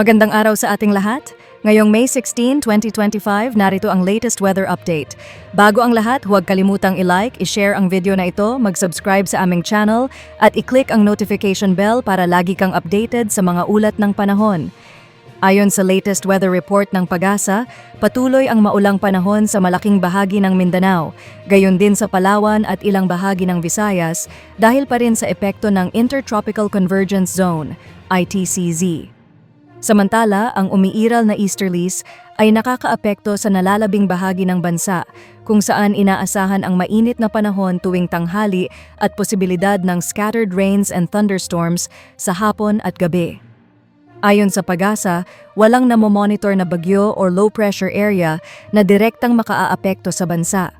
Magandang araw sa ating lahat. Ngayong May 16, 2025, narito ang latest weather update. Bago ang lahat, huwag kalimutang i-like, i-share ang video na ito, mag-subscribe sa aming channel, at i-click ang notification bell para lagi kang updated sa mga ulat ng panahon. Ayon sa latest weather report ng Pagasa, patuloy ang maulang panahon sa malaking bahagi ng Mindanao, gayon din sa Palawan at ilang bahagi ng Visayas dahil pa rin sa epekto ng Intertropical Convergence Zone, ITCZ. Samantala, ang umiiral na easterlies ay nakakaapekto sa nalalabing bahagi ng bansa kung saan inaasahan ang mainit na panahon tuwing tanghali at posibilidad ng scattered rains and thunderstorms sa hapon at gabi. Ayon sa Pagasa, walang namomonitor na bagyo or low pressure area na direktang makaaapekto sa bansa.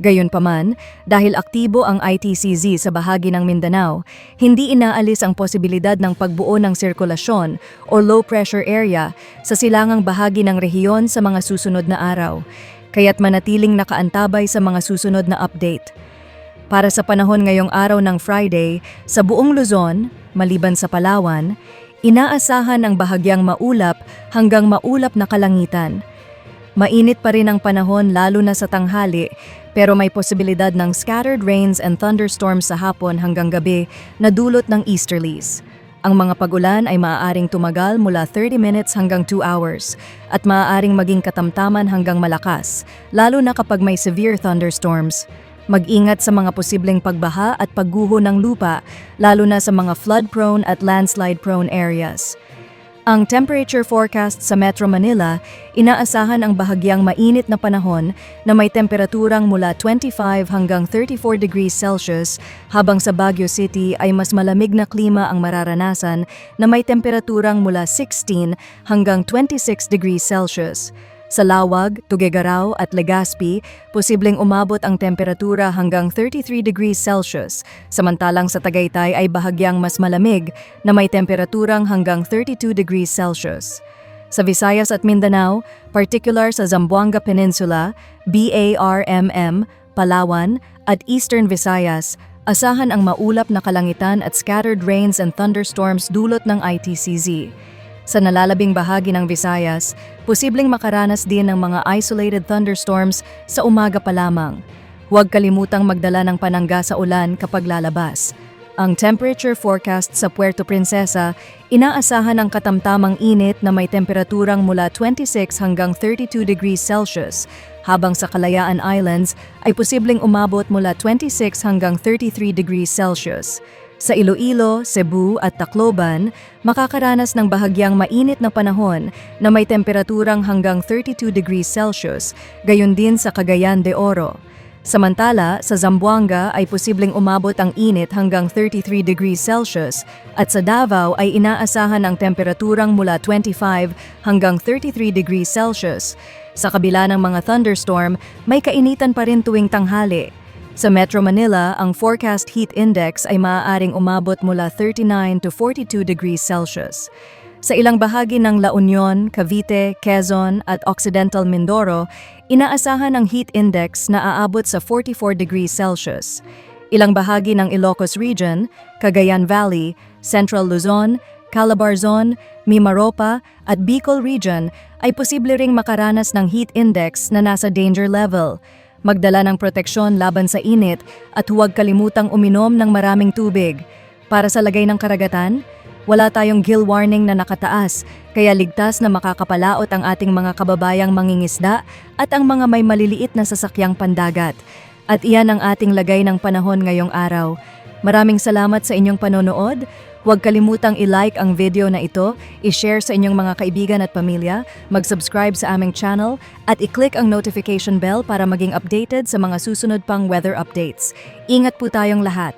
Gayunpaman, dahil aktibo ang ITCZ sa bahagi ng Mindanao, hindi inaalis ang posibilidad ng pagbuo ng sirkulasyon o low pressure area sa silangang bahagi ng rehiyon sa mga susunod na araw, kaya't manatiling nakaantabay sa mga susunod na update. Para sa panahon ngayong araw ng Friday, sa buong Luzon, maliban sa Palawan, inaasahan ang bahagyang maulap hanggang maulap na kalangitan. Mainit pa rin ang panahon lalo na sa tanghali, pero may posibilidad ng scattered rains and thunderstorms sa hapon hanggang gabi na dulot ng easterlies. Ang mga pagulan ay maaaring tumagal mula 30 minutes hanggang 2 hours at maaaring maging katamtaman hanggang malakas, lalo na kapag may severe thunderstorms. Mag-ingat sa mga posibleng pagbaha at pagguho ng lupa, lalo na sa mga flood-prone at landslide-prone areas. Ang temperature forecast sa Metro Manila, inaasahan ang bahagyang mainit na panahon na may temperaturang mula 25 hanggang 34 degrees Celsius, habang sa Baguio City ay mas malamig na klima ang mararanasan na may temperaturang mula 16 hanggang 26 degrees Celsius. Sa Lawag, Tuguegarao at Legazpi, posibleng umabot ang temperatura hanggang 33 degrees Celsius, samantalang sa Tagaytay ay bahagyang mas malamig na may temperaturang hanggang 32 degrees Celsius. Sa Visayas at Mindanao, particular sa Zamboanga Peninsula, BARMM, Palawan at Eastern Visayas, asahan ang maulap na kalangitan at scattered rains and thunderstorms dulot ng ITCZ. Sa nalalabing bahagi ng Visayas, posibleng makaranas din ng mga isolated thunderstorms sa umaga pa lamang. Huwag kalimutang magdala ng panangga sa ulan kapag lalabas. Ang temperature forecast sa Puerto Princesa, inaasahan ang katamtamang init na may temperaturang mula 26 hanggang 32 degrees Celsius, habang sa Kalayaan Islands ay posibleng umabot mula 26 hanggang 33 degrees Celsius. Sa Iloilo, Cebu at Tacloban, makakaranas ng bahagyang mainit na panahon na may temperaturang hanggang 32 degrees Celsius, gayon din sa Cagayan de Oro. Samantala, sa Zamboanga ay posibleng umabot ang init hanggang 33 degrees Celsius at sa Davao ay inaasahan ang temperaturang mula 25 hanggang 33 degrees Celsius. Sa kabila ng mga thunderstorm, may kainitan pa rin tuwing tanghali. Sa Metro Manila, ang forecast heat index ay maaaring umabot mula 39 to 42 degrees Celsius. Sa ilang bahagi ng La Union, Cavite, Quezon at Occidental Mindoro, inaasahan ang heat index na aabot sa 44 degrees Celsius. Ilang bahagi ng Ilocos Region, Cagayan Valley, Central Luzon, Calabarzon, Mimaropa at Bicol Region ay posible ring makaranas ng heat index na nasa danger level. Magdala ng proteksyon laban sa init at huwag kalimutang uminom ng maraming tubig. Para sa lagay ng karagatan, wala tayong gill warning na nakataas, kaya ligtas na makakapalaot ang ating mga kababayang mangingisda at ang mga may maliliit na sasakyang pandagat. At iyan ang ating lagay ng panahon ngayong araw. Maraming salamat sa inyong panonood. Huwag kalimutang i-like ang video na ito, i-share sa inyong mga kaibigan at pamilya, mag-subscribe sa aming channel, at i-click ang notification bell para maging updated sa mga susunod pang weather updates. Ingat po tayong lahat.